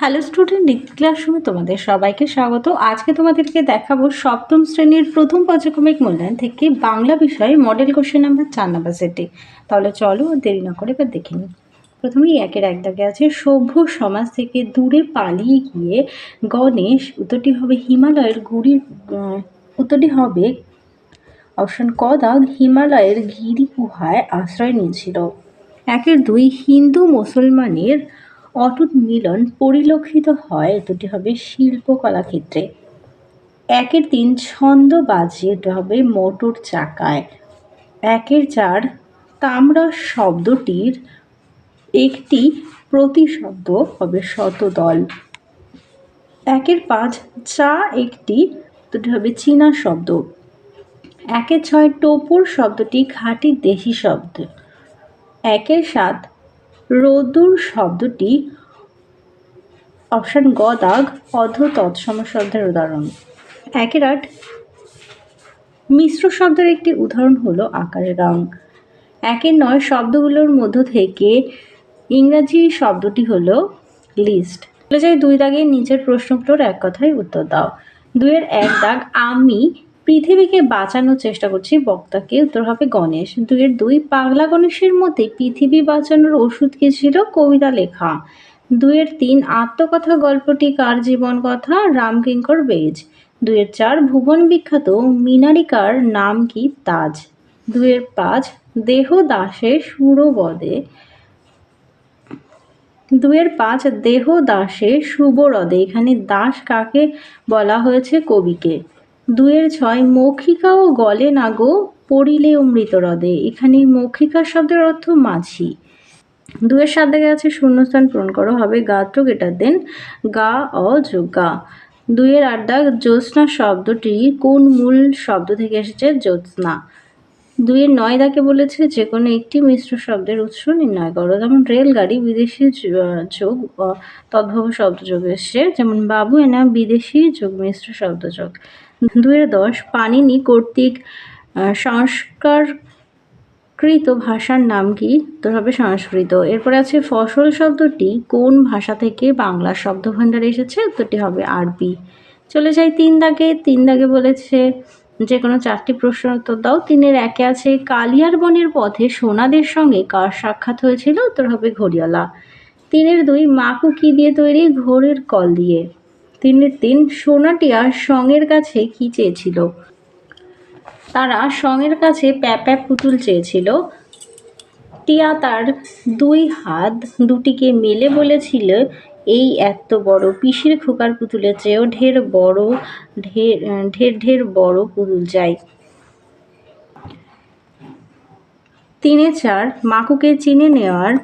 Hello student degree ক্লাসরুমে তোমাদের সবাইকে স্বাগত। আজকে তোমাদেরকে দেখাবো সপ্তম শ্রেণির প্রথম পর্যক্রমিক মূল্যায়ন থেকে বাংলা বিষয়ে মডেল কোশ্চেন নাম্বার চার নাম্বার সেটে তাহলে চলো দেরি না করে এবার দেখে নিই। প্রথমেই একের এক দাগে আছে, সভ্য সমাজ থেকে দূরে পালিয়ে গিয়ে গণেশ, উত্তরটি হবে হিমালয়ের গুড়ির উত্তরটি হবে অপশন ক দাগ, হিমালয়ের গিরি গুহায় আশ্রয় নিয়েছিল। একের দুই হিন্দু মুসলমানের অটুট মিলন পরিলক্ষিত হয় দুটি হবে শিল্পকলা ক্ষেত্রে একের তিন ছন্দ বাজিয়ে এটা হবে মোটর চাকায়। একের চার তামরা শব্দটির একটি প্রতিশব্দ হবে শতদল। একের পাঁচ চা একটি, দুটি হবে চীনা শব্দ। একের ছয় টোপুর শব্দটি খাঁটি দেশি শব্দ। একের সাত রোদুর শব্দটি অপশান গ দাগ, অধ তৎসম শব্দের উদাহরণ। একের আট মিশ্র শব্দের একটি উদাহরণ হলো আকারের রং। একের নয় শব্দগুলোর মধ্য থেকে ইংরাজি শব্দটি হলো লিস্ট। বলে যাই দুই দাগে নিচের প্রশ্নগুলোর এক কথায় উত্তর দাও। দুইয়ের এক দাগ, আমি পৃথিবীকে বাঁচানোর চেষ্টা করছি বক্তাকে। উত্তর হবে গণেশ। দুইয়ের দুই পাগলা গণেশের মধ্যে পৃথিবী বাঁচানোর ওষুধ কি ছিল? কবিতা লেখা। দুইয়ের তিন আত্মকথা গল্পটি কার জীবন কথা? রামকিঙ্কর বেজ। দুইয়ের চার ভুবন বিখ্যাত মিনারিকার নাম কি? তাজ। দুইয়ের পাঁচ দেহ দাসে সুরবদে। দুইয়ের পাঁচ দেহ দাসে শুভরদে এখানে দাস কাকে বলা হয়েছে? কবিকে। দুইয়ের ছয় মৌখিকা ও গলে না গো পড়িলে অমৃত হ্রদে এখানে মৌখিকা শব্দের অর্থ মাঝি। দুয়ের সাত দেখা আছে শূন্যস্থান পূরণ করো, হবে গাত্র গেটার দেন গা অ যোগ গা। দুইয়ের দাগ জ্যোৎস্না শব্দটি কোন মূল শব্দ থেকে এসেছে? জ্যোৎস্না। দুইয়ের নয় দাকে বলেছে যে কোনো একটি মিশ্র শব্দের উৎস নির্ণয় করো। যেমন রেলগাড়ি বিদেশি যোগ তদ্ভব শব্দ যোগ এসছে। যেমন বাবু এনা বিদেশি যোগ মিশ্র শব্দ যোগ। দুইয়ের দশ পানিনি কর্তৃক আহ, সংস্কারকৃত ভাষার নাম কি? তোর হবে সংস্কৃত। এরপরে আছে ফসল শব্দটি কোন ভাষা থেকে বাংলা শব্দ শব্দভাণ্ডারে এসেছে? উত্তরটি হবে আরবি। চলে যাই তিন দাগে তিন দাগে বলেছে যে কোনো চারটি প্রশ্নের উত্তর দাও। তিনের একে আছে, কালিয়ার বনের পথে সোনাদের সঙ্গে কার সাক্ষাৎ হয়েছিল? উত্তর হবে ঘড়িয়ালা। তিনের দুই, মাকু কি দিয়ে তৈরি? ঘোরের কল দিয়ে। তিনের তিন সোনাটিয়া সঙের কাছে কি চেয়েছিল? তারা সঙের কাছে প্যাপ্যা পুতুল চেয়েছিল। টিয়া তার দুই হাত দুটিকে মেলে বলেছিল এই এত বড় পিসির খোকার পুতুলের চেয়েও ঢের বড়, ঢের ঢের ঢের বড় পুতুল চাই। তিনে চার, মাকুকে চিনে নেওয়ার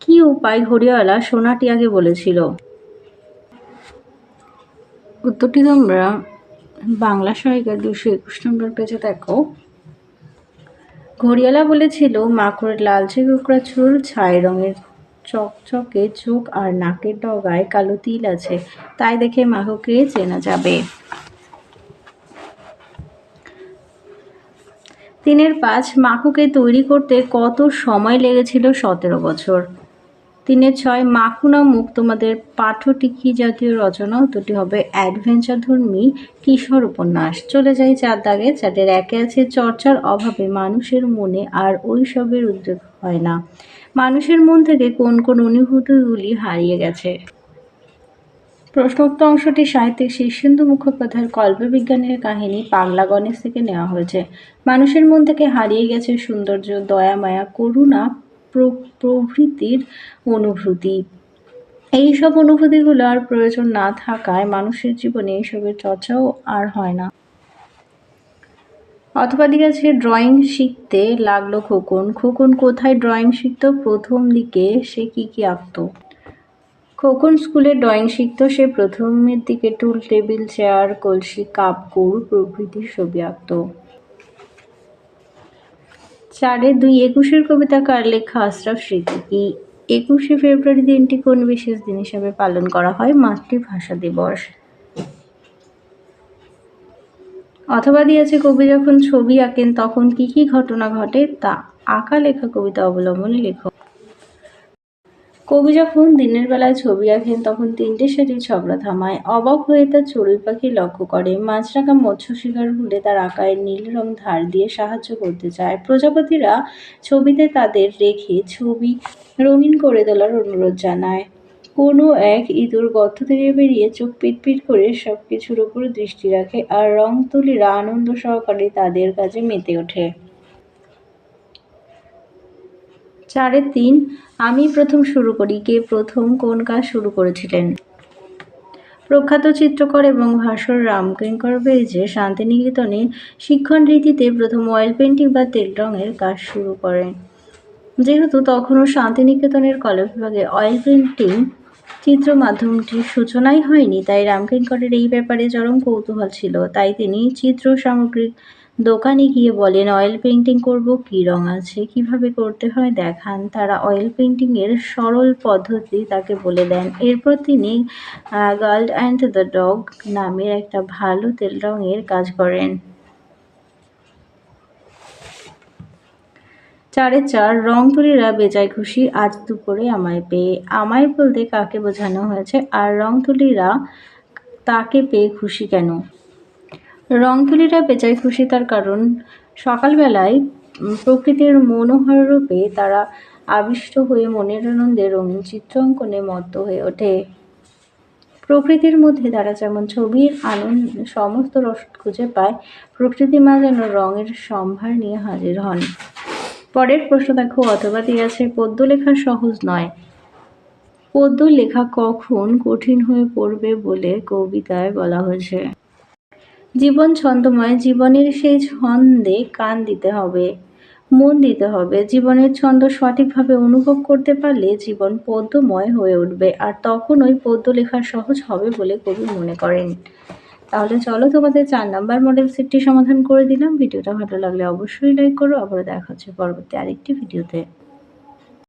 কি উপায় ঘড়িওয়ালা সোনাটিয়াকে বলেছিল। উত্তরটি তোমরা বাংলা সহায়িকার দুশো একুশ নম্বর পেজে দেখো। ঘড়িয়ালা বলেছিল মাকুরের লালচে কুকড়া চুল ছাই রঙের চকচকে চোখ আর নাকের ডগায় কালো তিল আছে। তাই দেখে মাহুকে চেনা যাবে। তিনের পাঁচ মাকুকে তৈরি করতে কত সময় লেগেছিল সতেরো বছর? তিনের ছয় মাখুনা মুখ তোমাদের পাঠটিকি জাতীয় রচনা, দুটি হবে অ্যাডভেঞ্চার ধর্মী কিশোর উপন্যাস। চলে যাই চার দাগে চারের একে আছে চর্চার অভাবে মানুষের মনে আর ওইসবের উদ্যোগ হয় না। মানুষের মন থেকে কোন কোন অনুভূতিগুলি হারিয়ে গেছে? প্রশ্নোক্ত অংশটি সাহিত্যিক শীর্ষেন্দু মুখোপাধ্যায়ের কল্পবিজ্ঞানের কাহিনী পাগলা গণেশ থেকে নেওয়া হয়েছে। মানুষের মন থেকে হারিয়ে গেছে সৌন্দর্য, দয়া, মায়া, করুণা প্রভৃতির অনুভূতি। এইসব অনুভূতিগুলো আর প্রয়োজন না থাকায় মানুষের জীবনে এইসবের চর্চাও আর হয় না। অথবা দিকে আছে, ড্রয়িং শিখতে লাগল খোকন। খোকন কোথায় ড্রয়িং শিখতো? প্রথম দিকে সে কি কি আঁকতো? খোকন স্কুলে ড্রয়িং শিখতো, সে প্রথমের দিকে টুল, টেবিল, চেয়ার, কলসি কাপ গরু প্রভৃতির ছবি আঁকতো। চারে দুই একুশের কবিতা কার লেখা আশরাফ সিদ্দিকী একুশে ফেব্রুয়ারি দিনটি কোন বিশেষ দিন হিসাবে পালন করা হয়? মাতৃভাষা দিবস। অথবা দিয়েছে, কবি যখন ছবি আঁকেন তখন কি কি ঘটনা ঘটে? তা আঁকা লেখা কবিতা অবলম্বনে লেখক কবি যখন দিনের বেলায় ছবি আঁকেন, তখন তিনটে সেটি ছবড়া থামায়। অবাক হয়ে তার চড়ুই পাখি লক্ষ্য করে। মাছরাঙা মৎস্য শিকার হলে তার আঁকায় নীল রং ধার দিয়ে সাহায্য করতে চায়। প্রজাপতিরা ছবিতে তাদের রেখে ছবি রঙিন করে তোলার অনুরোধ জানায়। কোনো এক ইঁদুর গর্ত থেকে বেরিয়ে চোখ পিটপিট করে সব কিছুর উপর দৃষ্টি রাখে, আর রং তুলিরা আনন্দ সহকারে তাদের কাজে মেতে ওঠে। চারে তিন, আমি প্রথম শুরু করি। কে প্রথম, কোন কাজ শুরু করেছিলেন? প্রখ্যাত চিত্রকর এবং ভাস্কর রামকিঙ্কর বেজে শান্তিনিকেতনে শিক্ষণ রীতিতে প্রথম অয়েল পেন্টিং বা তেল রঙের কাজ শুরু করেন। যেহেতু তখনও শান্তিনিকেতনের কলা বিভাগে অয়েল পেন্টিং চিত্র মাধ্যমটির সূচনাই হয়নি, তাই রামকিঙ্করের এই ব্যাপারে চরম কৌতূহল ছিল। তাই তিনি চিত্র সামগ্রী দোকানে গিয়ে বলেন অয়েল পেন্টিং করব কি রং আছে? কীভাবে করতে হয়? দেখান। তারা অয়েল পেন্টিংয়ের সরল পদ্ধতি তাকে বলে দেন। এরপর তিনি গার্ল অ্যান্ড দ্য ডগ নামের একটা ভালো তেল রঙের কাজ করেন। চারে চার রং তুলিরা বেজায় খুশি আজ দুপুরে আমায় পেয়ে। আমায় বলতে কাকে বোঝানো হয়েছে আর রং তুলিরা তাকে পেয়ে খুশি কেন? রং তুলিরা বেজায় খুশি তার কারণ সকালবেলায় প্রকৃতির মনোহর রূপে তারা আবিষ্ট হয়ে মনের আনন্দে রঙিন চিত্র অঙ্কনে মত্ত হয়ে ওঠে। প্রকৃতির মধ্যে তারা যেমন ছবির আনন্দ, সমস্ত রসদ খুঁজে পায় প্রকৃতি মা যেন রঙের সম্ভার নিয়ে হাজির হন। পরের প্রশ্ন দেখো, অথবা দিয়ে আছে পদ্য লেখা সহজ নয়। পদ্য লেখা কখন কঠিন হয়ে পড়বে বলে কবিতায় বলা হয়েছে। জীবন ছন্দময়, জীবনের সেই ছন্দে কান দিতে হবে, মন দিতে হবে। জীবনের ছন্দ সঠিকভাবে অনুভব করতে পারলে জীবন পদ্যময় হয়ে উঠবে, আর তখন ওই পদ্য লেখা সহজ হবে বলে কবি মনে করেন। তাহলে চলো তোমাদের চার নাম্বার মডেল সেটটি সমাধান করে দিলাম। ভিডিওটা ভালো লাগলে অবশ্যই লাইক করো। আবারও দেখা হচ্ছে পরবর্তী আরেকটি ভিডিওতে